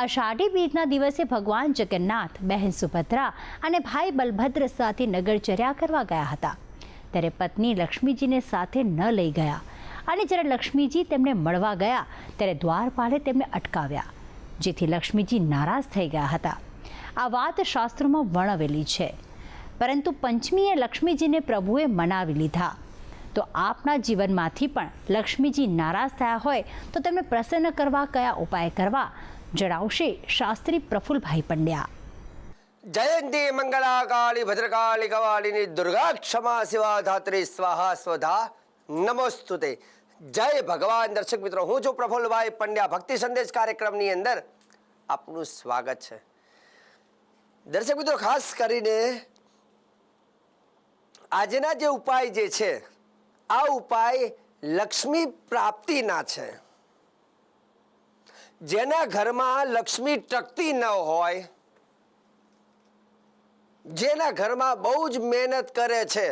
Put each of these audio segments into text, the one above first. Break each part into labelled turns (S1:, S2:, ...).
S1: અષાઢી બીજના દિવસે ભગવાન જગન્નાથ, બહેન સુભદ્રા અને ભાઈ બલભદ્ર સાથે નગરચર્યા કરવા ગયા હતા. ત્યારે પત્ની લક્ષ્મીજીને સાથે ન લઈ ગયા અને જ્યારે લક્ષ્મીજી તેમને મળવા ગયા, ત્યારે દ્વારપાલે તેમને અટકાવ્યા, જેથી લક્ષ્મીજી નારાજ થઈ ગયા હતા. આ વાત શાસ્ત્રોમાં વર્ણવેલી છે. પરંતુ પંચમીએ લક્ષ્મીજીને પ્રભુએ મનાવી લીધા. તો આપના જીવનમાંથી પણ લક્ષ્મીજી નારાજ થયા હોય, તો તેમને પ્રસન્ન કરવા કયા ઉપાય કરવા? જણાવશે શાસ્ત્રી પ્રફુલભાઈ પંડ્યા.
S2: જયંતી મંગળા કાળી ભદ્રકાળી, કવાળીની દુર્ગા ક્ષમા શિવા ધાત્રી, સ્વાહા સ્વધા. નમોસ્તુતે. જય ભગવાન. દર્શક મિત્રો, હું છું પ્રફુલ્લભાઈ પંડ્યા. ભક્તિ સંદેશ કાર્યક્રમની અંદર આપનું સ્વાગત છે. દર્શક મિત્રો, ખાસ કરીને આજના જે ઉપાય જે છે, આ ઉપાય લક્ષ્મી પ્રાપ્તિના છે. જેના ઘરમાં લક્ષ્મી ટકતી ન હોય, જેના ઘરમાં બહુ જ મહેનત કરે છે,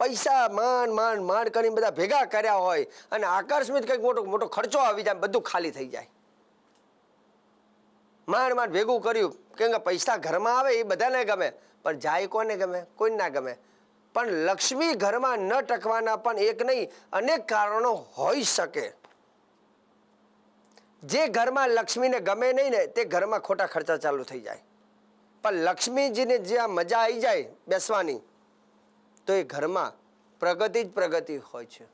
S2: પૈસા માંડ માંડ માંડ કરીને બધા ભેગા કર્યા હોય અને આકર્ષમિત કંઈક મોટો મોટો ખર્ચો આવી જાય બધું ખાલી થઈ જાય. માંડ માંડ ભેગું કર્યું, કેમ કે પૈસા ઘરમાં આવે એ બધાને ગમે, પણ જાય કોને ગમે, કોઈને ના ગમે. પણ લક્ષ્મી ઘરમાં ન ટકવાના પણ એક નહીં, અનેક કારણો હોઈ શકે. જે ઘરમાં લક્ષ્મીને ગમે નહીં ને, તે ઘરમાં ખોટા ખર્ચા ચાલુ થઈ જાય. પણ લક્ષ્મીજીને જ્યાં મજા આવી જાય બેસવાની, તો એ ઘરમાં પ્રગતિ જ પ્રગતિ હોય છે.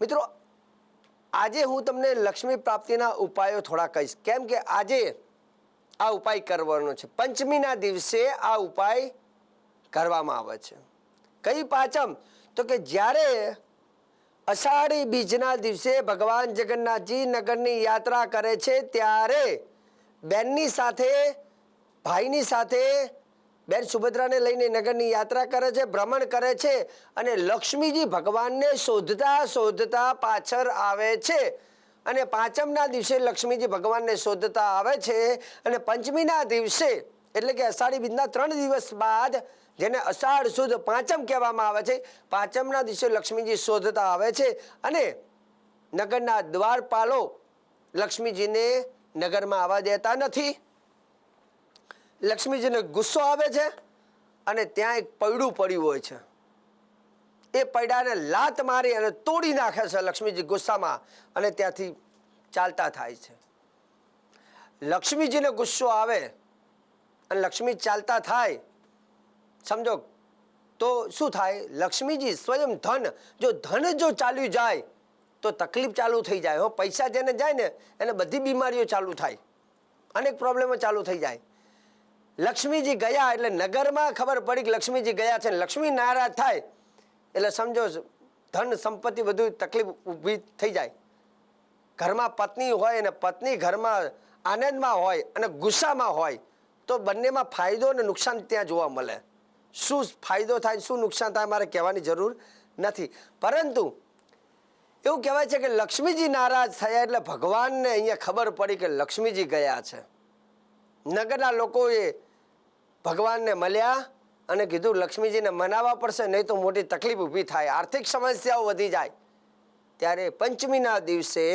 S2: મિત્રો, આજે હું તમને લક્ષ્મી પ્રાપ્તિના ઉપાયો થોડા કહીશ. કેમ કે આજે આ ઉપાય કરવાનો છે. પંચમીના દિવસે આ ઉપાય કરવામાં આવે છે. કઈ પાચમ તો કે જ્યારે અષાઢી બીજના દિવસે ભગવાન જગન્નાથજી નગરની યાત્રા કરે છે ત્યારે બેનની સાથે, ભાઈની સાથે, બેન સુભદ્રાને લઈને નગરની યાત્રા કરે છે, ભ્રમણ કરે છે અને લક્ષ્મીજી ભગવાનને શોધતા શોધતા પાછળ આવે છે. અને પાંચમના દિવસે લક્ષ્મીજી ભગવાનને શોધતા આવે છે અને પંચમીના દિવસે, એટલે કે અષાઢી બીજના ત્રણ દિવસ બાદ જેને અષાઢ સુદ પાંચમ કહેવામાં આવે છે. પાંચમના દિવસે લક્ષ્મીજી શોધતા આવે છે અને નગરના દ્વારપાલો લક્ષ્મીજીને નગરમાં આવવા દેતા નથી. લક્ષ્મીજીને ગુસ્સો આવે છે અને ત્યાં એક પૈડું પડ્યું હોય છે. એ પૈડાને લાત મારી અને તોડી નાખે છે લક્ષ્મીજી ગુસ્સામાં અને ત્યાંથી ચાલતા થાય છે. લક્ષ્મીજીને ગુસ્સો આવે અને લક્ષ્મી ચાલતા થાય સમજો? તો શું થાય? લક્ષ્મીજી સ્વયં ધન, જો ધન જો ચાલ્યું જાય, તો તકલીફ ચાલુ થઈ જાય હો. પૈસા જેને જાય ને, એને બધી બીમારીઓ ચાલુ થાય. અનેક પ્રોબ્લેમો ચાલુ થઈ જાય. લક્ષ્મીજી ગયા એટલે નગરમાં ખબર પડી કે લક્ષ્મીજી ગયા છે લક્ષ્મી નારાજ થાય. એટલે સમજો, ધન સંપત્તિ બધું તકલીફ ઊભી થઈ જાય. ઘરમાં પત્ની હોય અને પત્ની ઘરમાં આનંદમાં હોય અને ગુસ્સામાં હોય, તો બંનેમાં ફાયદો અને નુકસાન ત્યાં જોવા મળે. શું ફાયદો થાય શું નુકસાન થાય મારે કહેવાની જરૂર નથી. પરંતુ એવું કહેવાય છે કે લક્ષ્મીજી નારાજ થયા એટલે ભગવાનને અહીંયા ખબર પડી કે લક્ષ્મીજી ગયા છે. નગરના લોકોએ ભગવાનને મળ્યા અને કીધું લક્ષ્મીજીને મનાવવા પડશે, નહીં તો મોટી તકલીફ ઊભી થાય, આર્થિક સમસ્યાઓ વધી જાય. ત્યારે પંચમીના દિવસે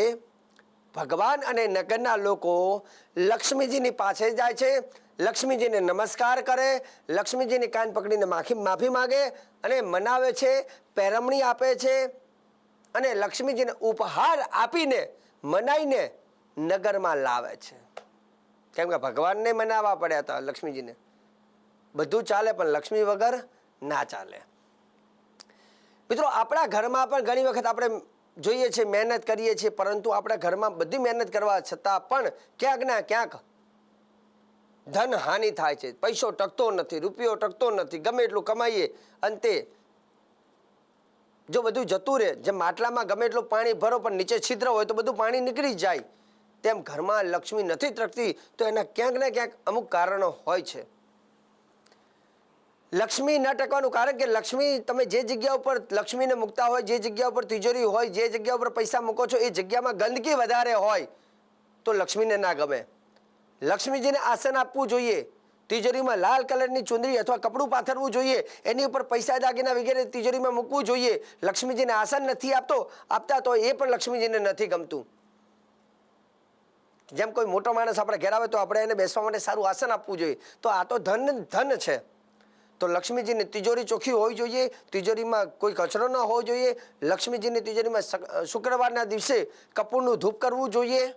S2: ભગવાન અને નગરના લોકો લક્ષ્મીજીની પાસે જાય છે. લક્ષ્મીજીને નમસ્કાર કરે, લક્ષ્મીજીની કાન પકડીને માફી માફી માગે અને મનાવે છે, પેરમણી આપે છે અને લક્ષ્મીજીને ઉપહાર આપીને મનાઈને નગરમાં લાવે છે. કેમ કે ભગવાનને મનાવવા પડ્યા હતા લક્ષ્મીજીને. બધું ચાલે પણ લક્ષ્મી વગર ના ચાલે. મિત્રો, આપણા ઘરમાં પણ ઘણી વખત આપણે જોઈએ છીએ મહેનત કરીએ છીએ, પરંતુ આપણા ઘરમાં બધી મહેનત કરવા છતાં પણ ક્યાંક ના ક્યાંક ધન હાનિ થાય છે. પૈસો ટકતો નથી, રૂપિયો ટકતો નથી, ગમે એટલું કમાઈએ, અંતે જો બધું જતું રહે, જેમ માટલામાં ગમે એટલું પાણી ભરો, પણ નીચે છિદ્ર હોય તો બધું પાણી નીકળી જાય, તેમ ઘરમાં લક્ષ્મી નથી ટકતી તો એના ક્યાંક ને ક્યાંક અમુક કારણો હોય છે. લક્ષ્મી ન ટકવાનું કારણ કે લક્ષ્મી તમે જે જગ્યા ઉપર લક્ષ્મીને મૂકતા હોય, જે જગ્યા ઉપર તિજોરી હોય, જે જગ્યા ઉપર પૈસા મૂકો છો, એ જગ્યામાં ગંદકી વધારે હોય તો લક્ષ્મીને ના ગમે. લક્ષ્મીજીને આસન આપવું જોઈએ. તિજોરીમાં લાલ કલરની ચુંદડી અથવા કપડું પાથરવું જોઈએ. એની ઉપર પૈસા, દાગીના વગેરે તિજોરીમાં મૂકવું જોઈએ. લક્ષ્મીજીને આસન નથી આપતો, આપતા તો એ પણ લક્ષ્મીજીને નથી ગમતું. જેમ કોઈ મોટો માણસ આપણે ઘેર આવે તો આપણે એને બેસવા માટે સારું આસન આપવું જોઈએ. તો આ તો ધન ધન છે. તો લક્ષ્મીજીની તિજોરી ચોખ્ખી હોવી જોઈએ. તિજોરીમાં કોઈ કચરો ન હોવો જોઈએ. લક્ષ્મીજીની તિજોરીમાં શુક્રવારના દિવસે કપૂરનું ધૂપ કરવું જોઈએ.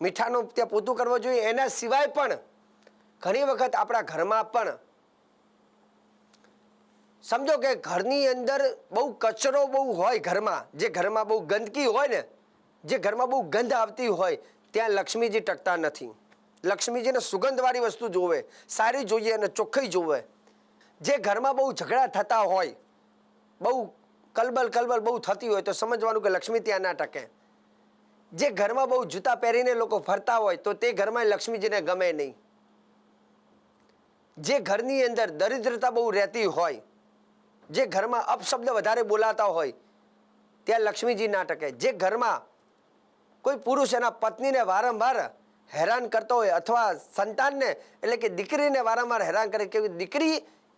S2: મીઠાનું ત્યાં પોતું કરવું જોઈએ. એના સિવાય પણ ઘણી વખત આપણા ઘરમાં પણ સમજો કે ઘરની અંદર બહુ કચરો બહુ હોય ઘરમાં, જે ઘરમાં બહુ ગંદકી હોય ને, જે ઘરમાં બહુ ગંધ આવતી હોય, ત્યાં લક્ષ્મીજી ટકતા નથી. લક્ષ્મીજીને સુગંધવાળી વસ્તુ જોવે, સારી જોઈએ અને ચોખ્ખી જોવે. જે ઘરમાં બહુ ઝઘડા થતા હોય, બહુ કલબલ કલબલ બહુ થતી હોય તો સમજવાનું કે લક્ષ્મી ત્યાં ના ટકે. જે ઘરમાં બહુ જૂતા પહેરીને લોકો ફરતા હોય તો તે ઘરમાં લક્ષ્મીજીને ગમે નહીં. જે ઘરની અંદર દરિદ્રતા બહુ રહેતી હોય, જે ઘરમાં અપશબ્દ વધારે બોલાતા હોય, ત્યાં લક્ષ્મીજી ના ટકે. જે ઘરમાં કોઈ પુરુષ એના પત્નીને વારંવાર હેરાન કરતો હોય અથવા સંતાનને, એટલે કે દીકરીને વારંવાર હેરાન કરે કે દીકરી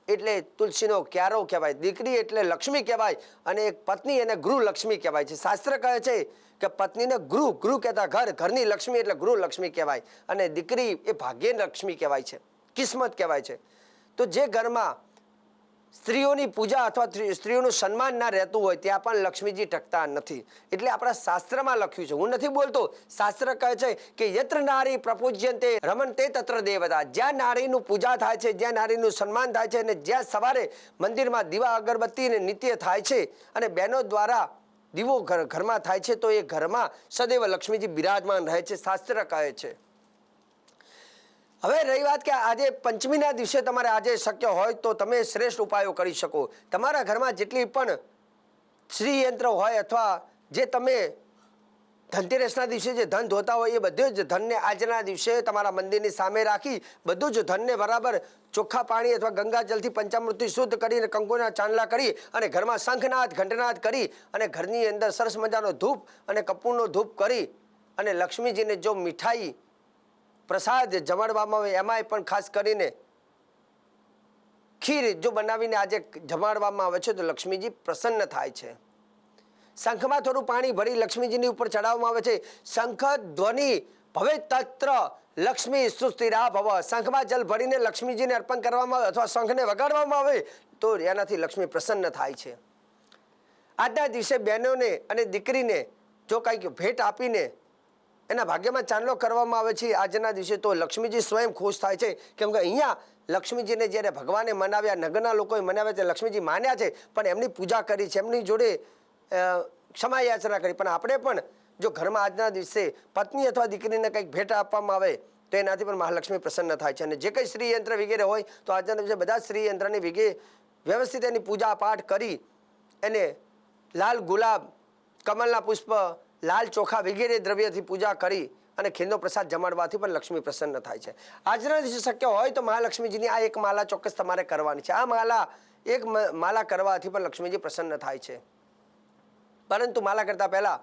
S2: એટલે તુલસીનો ક્યારો કહેવાય, દીકરી એટલે લક્ષ્મી કહેવાય અને એક પત્ની એને ગૃહ લક્ષ્મી કહેવાય છે. શાસ્ત્ર કહે છે કે પત્નીને ગૃહ ગૃહ કહેતા ઘર, ઘરની લક્ષ્મી એટલે ગૃહ લક્ષ્મી કહેવાય અને દીકરી એ ભાગ્ય લક્ષ્મી કહેવાય છે, કિસ્મત કહેવાય છે. તો જે ઘરમાં સ્ત્રીઓની પૂજા અથવા સ્ત્રીઓનું સન્માન ના રહેતું હોય ત્યાં પણ લક્ષ્મીજી ટકતા નથી. એટલે આપણા શાસ્ત્રમાં લખ્યું છે. હું નથી બોલતો. શાસ્ત્ર કહે છે કે યત્ર નારી પ્રપૂજ્યંતે રમણતે તત્ર દેવતા. જ્યાં નારીનું પૂજા થાય છે, જ્યાં નારીનું સન્માન થાય છે અને જ્યાં સવારે મંદિરમાં દીવા, અગરબત્તી ને નિત્ય થાય છે અને બહેનો દ્વારા દીવો ઘર ઘરમાં થાય છે, તો એ ઘરમાં સદૈવ લક્ષ્મીજી બિરાજમાન રહે છે. શાસ્ત્ર કહે છે. હવે રહી વાત કે આજે પંચમીના દિવસે તમારે આજે શક્ય હોય તો તમે શ્રેષ્ઠ ઉપાયો કરી શકો. તમારા ઘરમાં જેટલી પણ શ્રીયંત્ર હોય અથવા જે તમે ધનતેરસના દિવસે જે ધન ધોતા હોય એ બધું જ ધનને આજના દિવસે તમારા મંદિરની સામે રાખી બધું જ ધનને બરાબર ચોખ્ખા પાણી અથવા ગંગાજલથી પંચામૃતિ શુદ્ધ કરીને કંકુના ચાંદલા કરી અને ઘરમાં શંખનાદ, ઘંટનાદ કરી અને ઘરની અંદર સરસ મજાનો ધૂપ અને કપૂરનો ધૂપ કરી અને લક્ષ્મીજીને જો મીઠાઈ પ્રસાદ જમાડવામાં આવે, એમાંય પણ ખાસ કરીને ખીર જો બનાવીને આજે જમાડવામાં આવે છે તો લક્ષ્મીજી પ્રસન્ન થાય છે. શંખમાં થોડું પાણી ભરી લક્ષ્મીજીની ઉપર ચડાવવામાં આવે છે. શંખ ધ્વનિ ભવે તત્ર લક્ષ્મી સુસ્થિરા ભવ. શંખમાં જલ ભરીને લક્ષ્મીજીને અર્પણ કરવામાં આવે અથવા શંખને વગાડવામાં આવે તો એનાથી લક્ષ્મી પ્રસન્ન થાય છે. આજના દિવસે બહેનોને અને દીકરીને જો કંઈક ભેટ આપીને એના ભાગ્યમાં ચાંદલો કરવામાં આવે છે. આજના દિવસે તો લક્ષ્મીજી સ્વયં ખુશ થાય છે. કેમ કે અહીંયા લક્ષ્મીજીને જ્યારે ભગવાને મનાવ્યા, નગરના લોકોએ મનાવ્યા છે લક્ષ્મીજી માન્યા છે. પણ એમની પૂજા કરી છે, એમની જોડે ક્ષમા યાચના કરી. પણ આપણે પણ જો ઘરમાં આજના દિવસે પત્ની અથવા દીકરીને કંઈક ભેટ આપવામાં આવે, તો એનાથી પણ મહાલક્ષ્મી પ્રસન્ન થાય છે. અને જે કંઈ શ્રીયંત્ર વગેરે હોય, તો આજના દિવસે બધા શ્રીયંત્રની વિગે વ્યવસ્થિત એની પૂજા પાઠ કરી. એને લાલ ગુલાબ, કમલના પુષ્પ લાલ ચોખા વગેરે દ્રવ્યથી પૂજા કરી અને ખીરનો પ્રસાદ જમાડવાથી પણ લક્ષ્મી પ્રસન્ન થાય છે. આજના દિવસે શક્ય હોય તો મહાલક્ષ્મીજીની આ એક માલા ચોક્કસ તમારે કરવાની છે. આ માલા, એક માલા કરવાથી પણ લક્ષ્મીજી પ્રસન્ન થાય છે. પરંતુ માલા કરતા પહેલા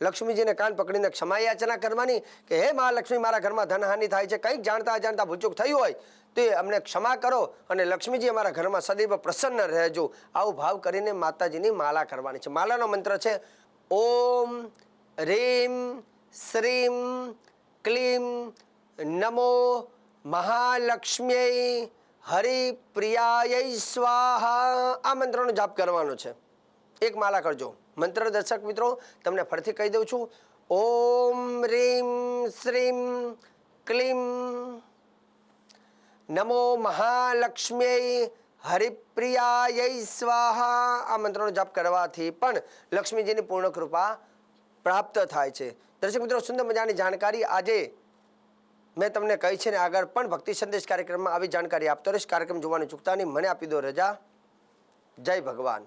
S2: લક્ષ્મીજીને કાન પકડીને ક્ષમા યાચના કરવાની કે, હે મહાલક્ષ્મી, મારા ઘરમાં ધનહાનિ થાય છે, કંઈક જાણતા અજાણતા ભૂલચૂક થઈ હોય, તો અમને ક્ષમા કરો અને લક્ષ્મીજી અમારા ઘરમાં સદૈવ પ્રસન્ન રહેજો. આવું ભાવ કરીને માતાજીની માલા કરવાની છે. માલાનો મંત્ર છે, ઓમ રીમ શ્રીમ ક્લીમ નમો મહાલક્ષ્મી હરિપ્રિયાય સ્વાહા આ મંત્રનો જાપ કરવાનો છે. એક માલા કરજો. મંત્ર દર્શક મિત્રો, તમને ફરીથી કહી દઉં છું. ઓમ રીમ શ્રીમ ક્લીમ નમો મહાલક્ષ્મી હરિપ્રિયાય સ્વાહા. આ મંત્રનો જાપ કરવાથી પણ લક્ષ્મીજીની પૂર્ણ કૃપા પ્રાપ્ત થાય છે. દર્શક મિત્રો, સુંદર મજાની જાણકારી આજે મેં તમને કહી છે ને, આગળ પણ ભક્તિ સંદેશ કાર્યક્રમમાં આવી જાણકારી આપતો રહીશ. કાર્યક્રમ જોવાનું ચૂકતા નહીં. મને આપી દો રજા. જય ભગવાન.